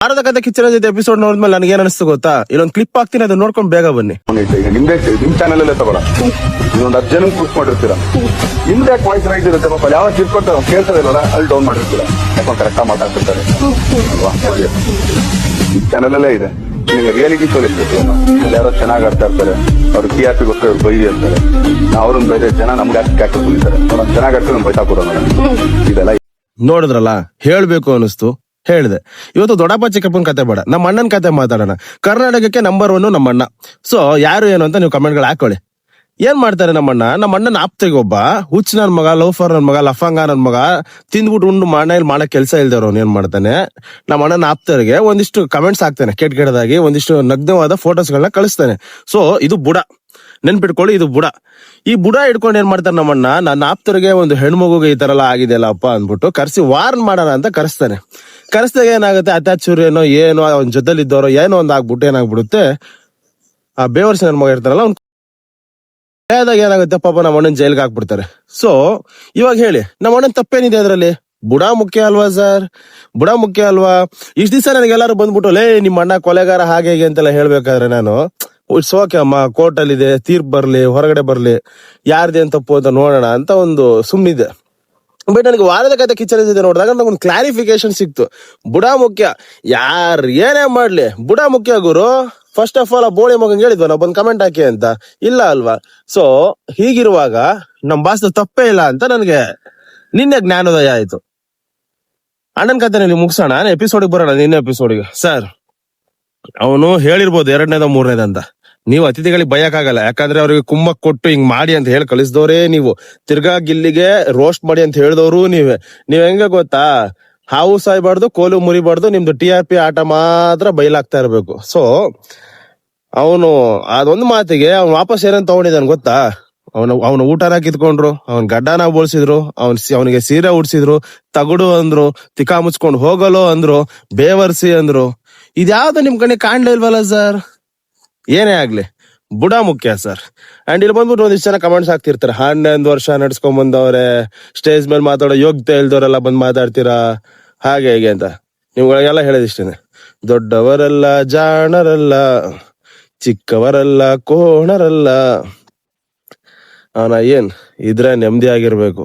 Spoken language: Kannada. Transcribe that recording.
ವಾರದ ಕತೆ ಕಿಚ್ಚನ ಜೊತೆ ಎಪಿಸೋಡ್ ನೋಡಿದ್ಮೇಲೆ ನನಗೆ ಏನ್ ಅನಿಸ್ತು ಗೊತ್ತಾ? ಇಲ್ಲೊಂದು ಕ್ಲಿಪ್ ಹಾಕ್ತೀನಿ ಅದನ್ನ ನೋಡ್ಕೊಂಡು ಬೇಗ ಬನ್ನಿ. ಈಗ ನಿಮ್ದೇ ನಿಮ್ ಚಾನಲ್ ಅಲ್ಲೇ ತಗೊಳ ಇನ್ನೊಂದು ಹತ್ತು ಜನ ಪುಷ್ ಮಾಡಿರ್ತೀರಾ? ನಿಮ್ದೇ ವಾಯ್ಸ್ ರೈಟ್ ಇರುತ್ತೆ ಪಾಪ ಯಾವ ತಿಳ್ಕೊತ ಕೇಳ್ತಾರೆ ಇಲ್ವಲ್ಲ ಅಲ್ಲಿ ಡೌನ್ ಮಾಡಿರ್ತೀರಾ? ಯಾಕಂದ್ರೆ ಕರೆಕ್ಟ್ ಮಾತಾಡ್ತಿರ್ತಾರೆ. ಅಲ್ವಾ? ಚಾನಲ್ ಅಲ್ಲೇ ಇದೆ. ನಿಮಗೆ ರಿಯಾಲಿಟಿ ಶೋ ಇರ್ತೈತೆ ಅಲ್ಲಿ ಯಾರೋ ಚೆನ್ನಾಗಿ ಆಡ್ತಾ ಇರ್ತಾರೆ. ಅವ್ರು ಟಿ ಆರ್ ಪಿಗೋಸ್ಕರ ಬೈದಿ ಅಂತಾರೆ ಅವ್ರನ್ನ ಬೇರೆ ಜನ ನಮ್ಗೆ ಯಾಕೆ ಕ್ಯಾಕ್ ಕುಳಿತಾರೆ ಚೆನ್ನಾಗಿ ಆಡ್ತಾರೆ ಬೈತಾ ಕೊಡೋಣ ಇದೆಲ್ಲ ನೋಡಿದ್ರಲ್ಲ ಹೇಳ್ಬೇಕು ಅನಿಸ್ತು ಹೇಳ್ದೆ. ಇವತ್ತು ದೊಡ್ಡಪ್ಪ, ಚಿಕ್ಕಪ್ಪನ ಕತೆ ಬೇಡ. ನಮ್ಮ ಅಣ್ಣನ ಕತೆ ಮಾತಾಡೋಣ. ಕರ್ನಾಟಕಕ್ಕೆ ನಂಬರ್ ಒನ್ ನಮ್ಮ ಅಣ್ಣ. ಸೊ ಯಾರು ಏನು ಅಂತ ನೀವು ಕಮೆಂಟ್ಗಳು ಹಾಕೊಳ್ಳಿ. ಏನ್ ಮಾಡ್ತಾರೆ ನಮ್ಮಣ್ಣ ನಮ್ಮ ಅಣ್ಣನ ಆಪ್ತಿಗೆ ಒಬ್ಬ ಹುಚ್ಚ ನನ್ ಮಗ ಲೋಫರ್ ನನ್ ಮಗ ಲಫಂಗ ನನ್ ಮಗ, ತಿಂದ್ಬಿಟ್ಟು ಉಂಡು ಮನೇಲಿ ಮಾಡಕ್ ಕೆಲಸ ಇಲ್ದವ್ರು ಏನ್ ಮಾಡ್ತಾನೆ? ನಮ್ಮ ಅಣ್ಣನ ಆಪ್ತರಿಗೆ ಒಂದಿಷ್ಟು ಕಮೆಂಟ್ಸ್ ಹಾಕ್ತಾನೆ. ಕೆಟ್ಟ ಕೆಟ್ಟದಾಗಿ ಒಂದಿಷ್ಟು ನಗ್ನವಾದ ಫೋಟೋಸ್ಗಳನ್ನ ಕಳಿಸ್ತಾನೆ. ಸೊ ಇದು ಬುಡ. ನೆನ್ಪಿಟ್ಕೊಳ್ಳಿ, ಇದು ಬುಡ. ಈ ಬುಡ ಇಟ್ಕೊಂಡು ಏನ್ ಮಾಡ್ತಾರೆ ನಮ್ಮಣ್ಣ ನನ್ನ ಆಪ್ತರಿಗೆ ಒಂದು ಹೆಣ್ಮಗುಗೆ ಈ ತರ ಎಲ್ಲ ಆಗಿದೆಯಲ್ಲಪ್ಪ ಅಂದ್ಬಿಟ್ಟು ಕರ್ಸಿ ವಾರ್ನ್ ಮಾಡೋಣ ಅಂತ ಕರೆಸ್ತಾನೆ. ಕರೆಸ್ದಾಗ ಏನಾಗುತ್ತೆ ಅತ್ಯಾಚುರ್ ಏನೋ ಏನೋ ಅವನ ಜೊತೆಲಿ ಇದ್ದವರು ಏನೋ ಒಂದು ಆಗ್ಬಿಟ್ಟು ಏನಾಗ್ಬಿಡುತ್ತೆ, ಆ ಬೇವರ್ಸಿ ನನ್ನ ಮಗ ಇರ್ತಾರಲ್ಲ ಅವ್ನ್ ಆದಾಗ ಏನಾಗುತ್ತೆ, ಪಾಪ ನಮ್ಮ ಅಣ್ಣನ ಜೈಲ್ಗೆ ಹಾಕ್ಬಿಡ್ತಾರೆ. ಸೊ ಇವಾಗ ಹೇಳಿ, ನಮ್ಮ ಅಣ್ಣನ ತಪ್ಪೇನಿದೆ ಅದರಲ್ಲಿ? ಬುಡ ಮುಖ್ಯ ಅಲ್ವಾ ಸರ್? ಬುಡ ಮುಖ್ಯ ಅಲ್ವಾ? ಇಷ್ಟು ದಿವಸ ನನಗೆಲ್ಲರೂ ಬಂದ್ಬಿಟ್ಟು, ಲೇ, ನಿಮ್ಮ ಅಣ್ಣ ಕೊಲೆಗಾರ ಹಾಗೆ ಹೇಗೆ ಅಂತೆಲ್ಲ ಹೇಳ್ಬೇಕಾದ್ರೆ ನಾನು ಇಟ್ಸ್ ಓಕೆ ಅಮ್ಮ ಕೋರ್ಟಲ್ಲಿದೆ ತೀರ್ಪು ಬರಲಿ, ಹೊರಗಡೆ ಬರಲಿ, ಯಾರ್ದೇನ್ ತಪ್ಪು ಅಂತ ನೋಡೋಣ ಅಂತ ಒಂದು ಸುಮ್ಮನಿದೆ ಬಟ್ ನನಗೆ ವಾರದ ಕತೆ ಕಿಚನ್ ಇದೆ ನೋಡಿದಾಗ ನನಗೊಂದು ಕ್ಲಾರಿಫಿಕೇಶನ್ ಸಿಕ್ತು. ಬುಡ ಮುಖ್ಯ. ಯಾರು ಏನೇ ಮಾಡ್ಲಿ, ಬುಡ ಮುಖ್ಯ ಗುರು. ಫಸ್ಟ್ ಆಫ್ ಆಲ್ ಆ ಬೋಳಿ ಮಗಂಗೆ ಹೇಳಿದ್ವ ನಾವು ಬಂದು ಕಮೆಂಟ್ ಹಾಕಿ ಅಂತ. ಇಲ್ಲ ಅಲ್ವಾ? ಸೊ ಹೀಗಿರುವಾಗ ನಮ್ಮ ಭಾಷೆ ತಪ್ಪೇ ಇಲ್ಲ ಅಂತ ನನಗೆ ನಿನ್ನೆ ಜ್ಞಾನೋದಯ ಆಯ್ತು. ಅಣ್ಣನ ಕತೆ ನೀವು ಮುಗಿಸೋಣ ಎಪಿಸೋಡಿಗೆ ಬರೋಣ ನಿನ್ನೆ ಎಪಿಸೋಡಿಗೆ ಸರ್ ಅವನು ಹೇಳಿರ್ಬೋದು ಎರಡನೇದ ಮೂರನೇದಂತ ನೀವು ಅತಿಥಿಗಳಿಗೆ ಬಯಕಾಗಲ್ಲ ಯಾಕಂದ್ರೆ ಅವ್ರಿಗೆ ಕುಮ್ಮಕ್ ಕೊಟ್ಟು ಹಿಂಗ್ ಮಾಡಿ ಅಂತ ಹೇಳಿ ಕಳಿಸಿದವ್ರೆ ನೀವು. ತಿರ್ಗಾ ಗಿಲ್ಲಿಗೆ ರೋಸ್ಟ್ ಮಾಡಿ ಅಂತ ಹೇಳಿದವರು ನೀವೇ. ನೀವ್ ಹೆಂಗ ಗೊತ್ತಾ? ಹಾವು ಸಾಯ್ಬಾರ್ದು, ಕೋಲು ಮುರಿಬಾರ್ದು, ನಿಮ್ದು ಟಿ ಆರ್ ಪಿ ಆಟ ಮಾತ್ರ ಬಯಲಾಗ್ತಾ ಇರಬೇಕು. ಸೊ ಅವನು ಅದೊಂದು ಮಾತಿಗೆ ಅವ್ನು ವಾಪಸ್ ಏನಂತ ತಗೊಂಡಿದ್ದಾನೆ ಗೊತ್ತಾ? ಅವನ ಅವನ ಊಟನ ಕಿತ್ಕೊಂಡ್ರು, ಅವನ್ ಗಡ್ಡನ ಬೋಳ್ಸಿದ್ರು, ಅವನ್ ಅವನಿಗೆ ಸೀರೆ ಉಡ್ಸಿದ್ರು, ತಗಡು ಅಂದ್ರು, ತಿಕಾ ಮುಚ್ಕೊಂಡು ಹೋಗಲು ಅಂದ್ರು, ಬೇವರ್ಸಿ ಅಂದ್ರು. ಇದ್ಯಾವ್ದು ನಿಮ್ ಕಡೆ ಕಾಣ್ಲಿಲ್ವಲ್ಲ ಸರ್ ಏನೇ ಆಗ್ಲಿ, ಬುಡ ಮುಖ್ಯ ಸರ್ ಅಂಡ್ ಇಲ್ಲಿ ಬಂದ್ಬಿಟ್ಟು ಒಂದಿಷ್ಟು ಜನ ಕಮೆಂಟ್ಸ್ ಹಾಕ್ತಿರ್ತಾರೆ. ಹನ್ನೊಂದು ವರ್ಷ ನಡ್ಸ್ಕೊಂಡ್ ಬಂದವ್ರೆ ಸ್ಟೇಜ್ ಮೇಲೆ ಮಾತಾಡೋ ಯೋಗ್ಯತೆ ಇಲ್ದವರೆಲ್ಲ ಬಂದು ಮಾತಾಡ್ತೀರಾ? ಹಾಗೆ, ಹೀಗೆ ಅಂತ. ನಿಮ್ಗಳಿಗೆಲ್ಲ ಹೇಳಿದಿಷ್ಟೇನೆ. ದೊಡ್ಡವರಲ್ಲ ಜಾಣರಲ್ಲ, ಚಿಕ್ಕವರಲ್ಲ ಕೋಣರಲ್ಲ. ಅವನ ಏನ್, ಇದ್ರೆ ನೆಮ್ಮದಿ ಆಗಿರ್ಬೇಕು